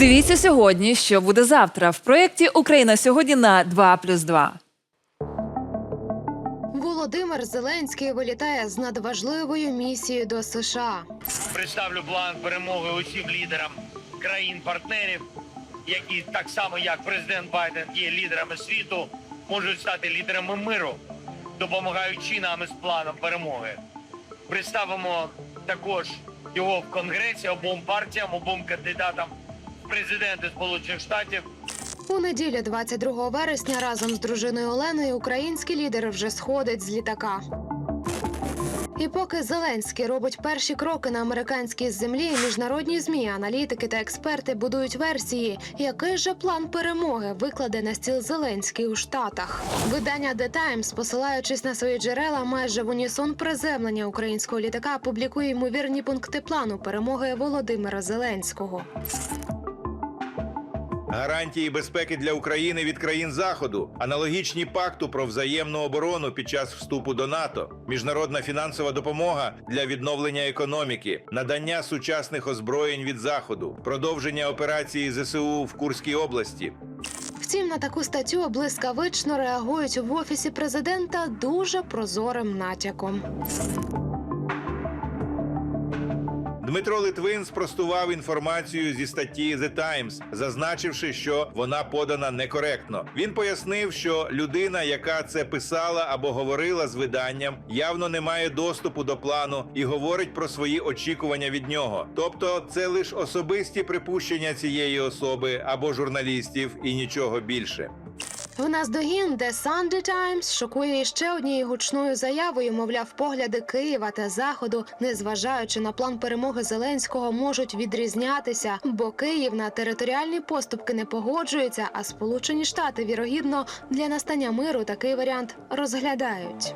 Дивіться сьогодні, що буде завтра в проєкті Україна сьогодні на 2+,2. Володимир Зеленський вилітає з надважливою місією до США. представлю план перемоги усім лідерам країн-партнерів, які так само як президент Байден є лідерами світу, можуть стати лідерами миру, допомагаючи нам із планом перемоги. Представимо також його в конгресі обом партіям, обом кандидатам президенти Сполучених Штатів. У неділю, 22 вересня, разом з дружиною Оленою український лідер вже сходить з літака. І поки Зеленський робить перші кроки на американській землі, міжнародні змі, аналітики та експерти будують версії, який же план перемоги викладе на стіл Зеленський у Штатах. Видання The Times, посилаючись на свої джерела, майже в унісон приземлення українського літака, публікує ймовірні пункти плану перемоги Володимира Зеленського. Гарантії безпеки для України від країн Заходу, аналогічні пакту про взаємну оборону під час вступу до НАТО, міжнародна фінансова допомога для відновлення економіки, надання сучасних озброєнь від Заходу, продовження операції ЗСУ в Курській області. Втім, на таку статтю блискавично реагують в офісі президента дуже прозорим натяком. Дмитро Литвин спростував інформацію зі статті The Times, зазначивши, що вона подана некоректно. Він пояснив, що людина, яка це писала або говорила з виданням, явно не має доступу до плану і говорить про свої очікування від нього. Тобто, це лише особисті припущення цієї особи або журналістів, і нічого більше. В наздогін The Sunday Times шокує ще однією гучною заявою. Мовляв, погляди Києва та Заходу, незважаючи на план перемоги Зеленського, можуть відрізнятися, бо Київ на територіальні поступки не погоджується, а Сполучені Штати вірогідно для настання миру такий варіант розглядають.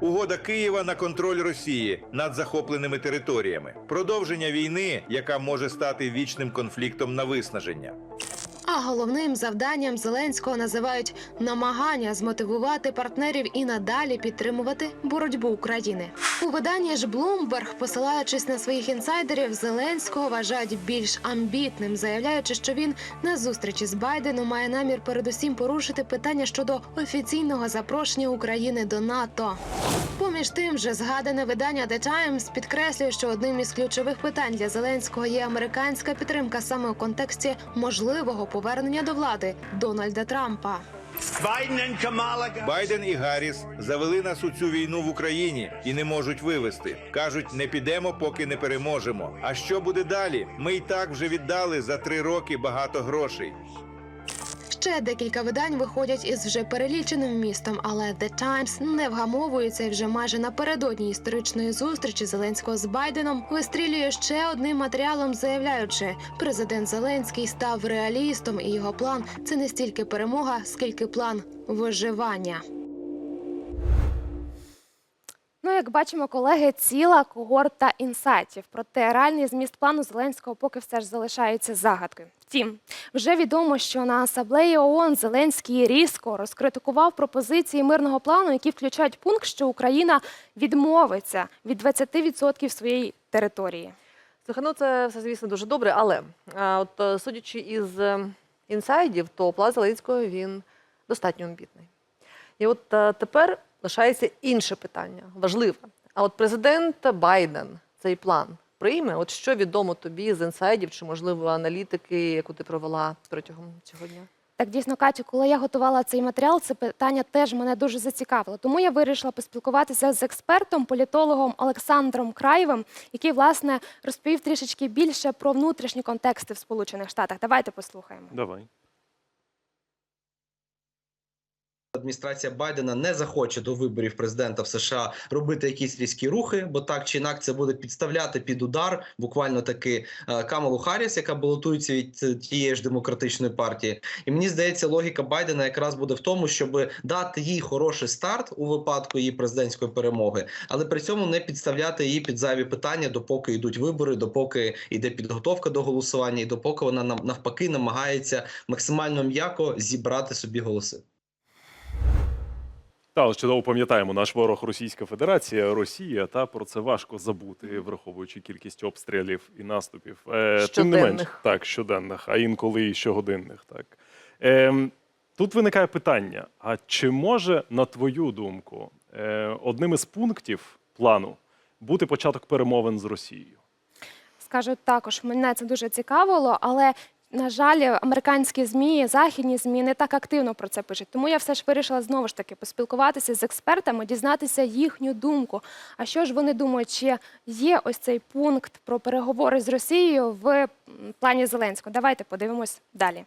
Угода Києва на контроль Росії над захопленими територіями, продовження війни, яка може стати вічним конфліктом на виснаження. А головним завданням Зеленського називають намагання змотивувати партнерів і надалі підтримувати боротьбу України. У виданні ж Bloomberg, посилаючись на своїх інсайдерів, Зеленського вважають більш амбітним, заявляючи, що він на зустрічі з Байденом має намір передусім порушити питання щодо офіційного запрошення України до НАТО. Поміж тим же згадане видання The Times підкреслює, що одним із ключових питань для Зеленського є американська підтримка саме у контексті можливого повернення до влади Дональда Трампа. Байден і Гарріс завели нас у цю війну в Україні і не можуть вивести. кажуть, не підемо, поки не переможемо. А що буде далі? Ми й так вже віддали за три роки багато грошей. Ще декілька видань виходять із вже переліченим містом, але The Times не вгамовується і вже майже напередодні історичної зустрічі Зеленського з Байденом вистрілює ще одним матеріалом, заявляючи, президент Зеленський став реалістом, і його план це не стільки перемога, скільки план виживання. Ну, як бачимо, колеги, ціла когорта інсайтів. Проте реальний зміст плану Зеленського поки все ж залишається загадкою. Втім, вже відомо, що на асамблеї ООН Зеленський різко розкритикував пропозиції мирного плану, які включають пункт, що Україна відмовиться від 20% своєї території. Слухай, ну це все, звісно, дуже добре, але от е, судячи із е, інсайдів, то план Зеленського він достатньо амбітний. І от е, тепер лишається інше питання, важливе. А от президент Байден цей план прийме? От що відомо тобі з інсайдів чи, можливо, аналітики, яку ти провела протягом цього дня? Так дійсно, Катю, коли я готувала цей матеріал, це питання теж мене дуже зацікавило. Тому я вирішила поспілкуватися з експертом, політологом Олександром Краєвим, який власне розповів трішечки більше про внутрішні контексти в Сполучених Штатах. Давайте послухаємо. Давай. Адміністрація Байдена не захоче до виборів президента в США робити якісь різкі рухи, бо так чи інакше буде підставляти під удар буквально таки е, Камалу Харріс, яка балотується від тієї ж демократичної партії. І мені здається, логіка Байдена якраз буде в тому, щоб дати їй хороший старт у випадку її президентської перемоги, але при цьому не підставляти її під зайві питання, допоки йдуть вибори, допоки йде підготовка до голосування, і допоки вона навпаки намагається максимально м'яко зібрати собі голоси. Та, але чудово пам'ятаємо, наш ворог Російська Федерація, Росія, та про це важко забути, враховуючи кількість обстрілів і наступів. Е, тим не менш, Щоденних. так, щоденних, а інколи і щогодинних. Так. Ем, тут виникає питання: а чи може, на твою думку, е, одним із пунктів плану бути початок перемовин з Росією? Скажу також, мене це дуже цікавило, але на жаль, американські змі, західні змі не так активно про це пишуть. Тому я все ж вирішила знову ж таки поспілкуватися з експертами, дізнатися їхню думку. А що ж вони думають, чи є ось цей пункт про переговори з Росією в плані Зеленського? Давайте подивимось далі.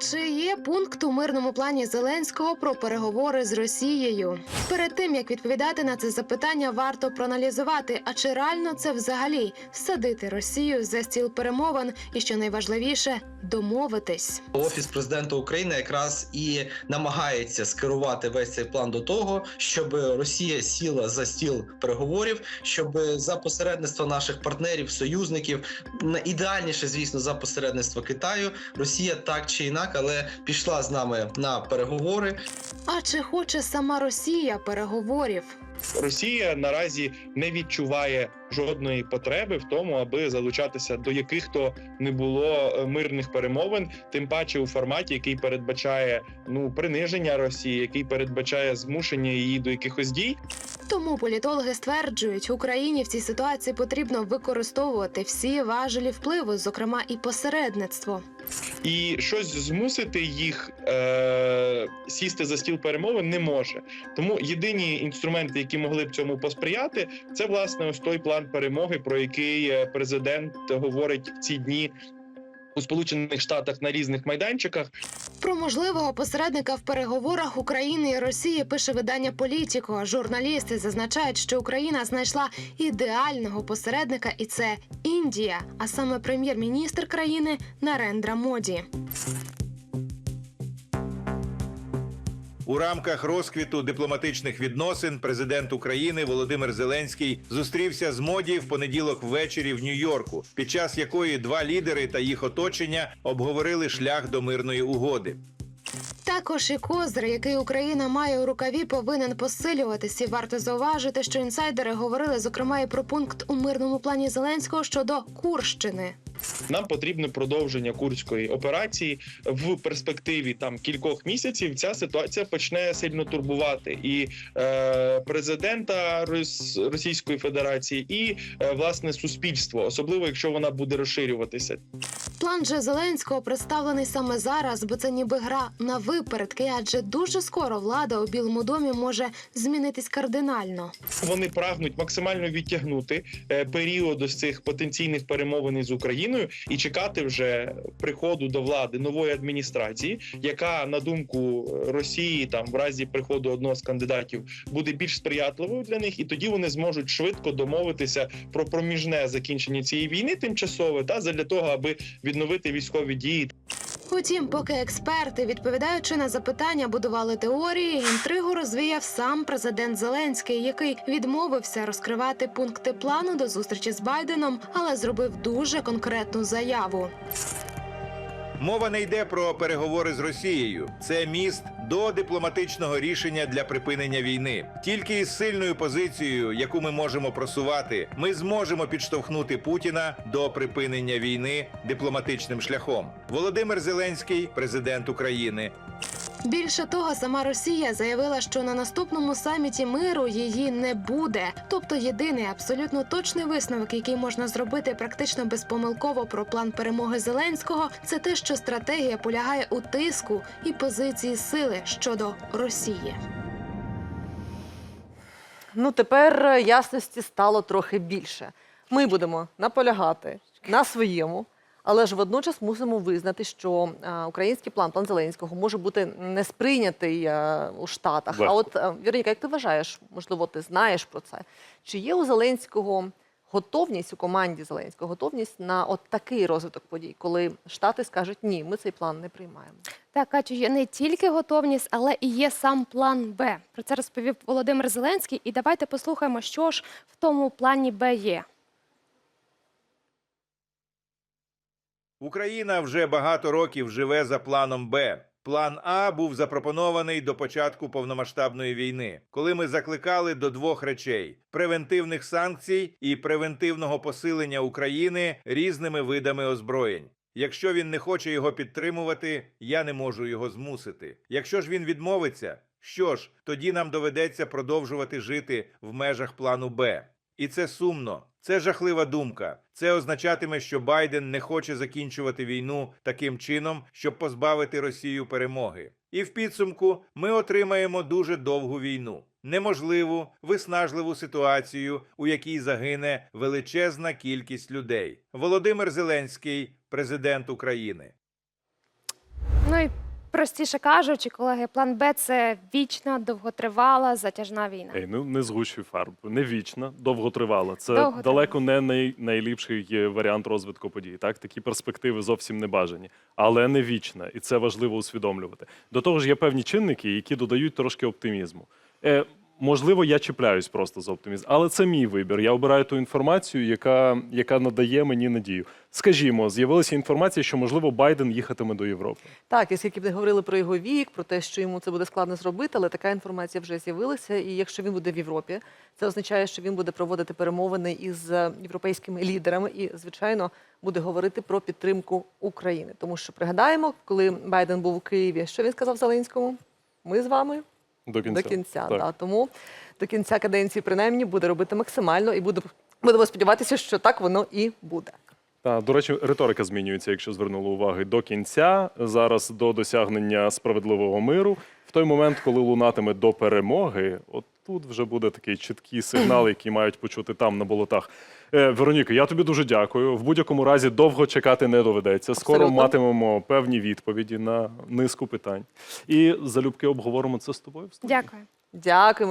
Чи є пункт у мирному плані Зеленського про переговори з Росією? Перед тим як відповідати на це запитання, варто проаналізувати, а чи реально це взагалі садити Росію за стіл перемовин, і що найважливіше домовитись. Офіс президента України якраз і намагається скерувати весь цей план до того, щоб Росія сіла за стіл переговорів, щоб за посередництва наших партнерів, союзників, на- ідеальніше, звісно, за посередництва Китаю, Росія так чи інакше, але пішла з нами на переговори. А чи хоче сама Росія переговорів? Росія наразі не відчуває жодної потреби в тому, аби залучатися до яких то не було е, мирних перемовин, тим паче у форматі, який передбачає ну приниження Росії, який передбачає змушення її до якихось дій. Тому політологи стверджують, Україні в цій ситуації потрібно використовувати всі важелі впливу, зокрема і посередництво. і щось змусити їх е- сісти за стіл перемовин не може. Тому єдині інструменти, які могли б цьому посприяти, це власне ось той план перемоги, про який е, президент говорить в ці дні у Сполучених Штатах на різних майданчиках. Про можливого посередника в переговорах України і Росії пише видання Політіко. Журналісти зазначають, що Україна знайшла ідеального посередника, і це Індія, а саме прем'єр-міністр країни Нарендра Моді. У рамках розквіту дипломатичних відносин президент України Володимир Зеленський зустрівся з моді в понеділок ввечері в Нью-Йорку, під час якої два лідери та їх оточення обговорили шлях до мирної угоди. Також і козир, який Україна має у рукаві, повинен посилюватися. Варто зауважити, що інсайдери говорили зокрема і про пункт у мирному плані Зеленського щодо Курщини. Нам потрібне продовження курської операції в перспективі там кількох місяців. Ця ситуація почне сильно турбувати і е, президента Рос- Російської Федерації, і е, власне суспільство, особливо якщо вона буде розширюватися. План же Зеленського представлений саме зараз, бо це ніби гра на випередки, адже дуже скоро влада у Білому домі може змінитись кардинально. Вони прагнуть максимально відтягнути е, період ось цих потенційних перемовин із Україною і чекати вже приходу до влади нової адміністрації, яка на думку Росії, там в разі приходу одного з кандидатів, буде більш сприятливою для них, і тоді вони зможуть швидко домовитися про проміжне закінчення цієї війни тимчасове та задля того, аби відновити військові дії Утім, поки експерти, відповідаючи на запитання, будували теорії, інтригу розвіяв сам президент Зеленський, який відмовився розкривати пункти плану до зустрічі з Байденом, але зробив дуже конкретну заяву. Мова не йде про переговори з Росією. Це міст до дипломатичного рішення для припинення війни. Тільки із сильною позицією, яку ми можемо просувати, ми зможемо підштовхнути Путіна до припинення війни дипломатичним шляхом. Володимир Зеленський, президент України, Більше того, сама Росія заявила, що на наступному саміті миру її не буде. Тобто, єдиний абсолютно точний висновок, який можна зробити практично безпомилково про план перемоги Зеленського, це те, що стратегія полягає у тиску і позиції сили щодо Росії. Ну тепер е, ясності стало трохи більше. Ми будемо наполягати на своєму, але ж водночас мусимо визнати, що е, український план, план Зеленського, може бути не сприйнятий е, у Штатах. А от е, Віроніка, як ти вважаєш, можливо, ти знаєш про це? Чи є у Зеленського готовність у команді Зеленського готовність на от такий розвиток подій, коли Штати скажуть ні, ми цей план не приймаємо? Так, Катю, є не тільки готовність, але і є сам план Б. Про це розповів Володимир Зеленський. І давайте послухаємо, що ж в тому плані Б є. Україна вже багато років живе за планом Б. План А був запропонований до початку повномасштабної війни, коли ми закликали до двох речей: превентивних санкцій і превентивного посилення України різними видами озброєнь. Якщо він не хоче його підтримувати, я не можу його змусити. Якщо ж він відмовиться, що ж, тоді нам доведеться продовжувати жити в межах плану Б. І це сумно. Це жахлива думка. Це означатиме, що Байден не хоче закінчувати війну таким чином, щоб позбавити Росію перемоги. І в підсумку ми отримаємо дуже довгу війну, неможливу, виснажливу ситуацію, у якій загине величезна кількість людей. Володимир Зеленський, президент України. Ну і простіше кажучи, колеги, план Б це вічна, довготривала, затяжна війна. Ей, ну не згущуй фарб. Не вічна, довготривала. Це Довготривала. далеко не най, найліпший варіант розвитку подій. Так, такі перспективи зовсім не бажані, але не вічна, і це важливо усвідомлювати. До того ж, є певні чинники, які додають трошки оптимізму. Е, можливо, я чіпляюсь просто за оптимізм, але це мій вибір. Я обираю ту інформацію, яка, яка надає мені надію. Скажімо, з'явилася інформація, що можливо Байден їхатиме до Європи. Так, і скільки б не говорили про його вік, про те, що йому це буде складно зробити, але така інформація вже з'явилася. І якщо він буде в Європі, це означає, що він буде проводити перемовини із європейськими лідерами і, звичайно, буде говорити про підтримку України. Тому що пригадаємо, коли Байден був у Києві, що він сказав Зеленському? Ми з вами До кінця. до кінця. Так. Да. Тому до кінця каденції, принаймні, буде робити максимально і буде, будемо сподіватися, що так воно і буде. Та, до речі, риторика змінюється, якщо звернули уваги, до кінця, зараз до досягнення справедливого миру. В той момент, коли лунатиме до перемоги, от тут вже буде такий чіткий сигнал, який мають почути там на болотах. Е, Вероніка, я тобі дуже дякую. В будь-якому разі довго чекати не доведеться. Скоро Абсолютно. матимемо певні відповіді на низку питань. І залюбки обговоримо це з тобою. в студії. Дякую. Дякуємо.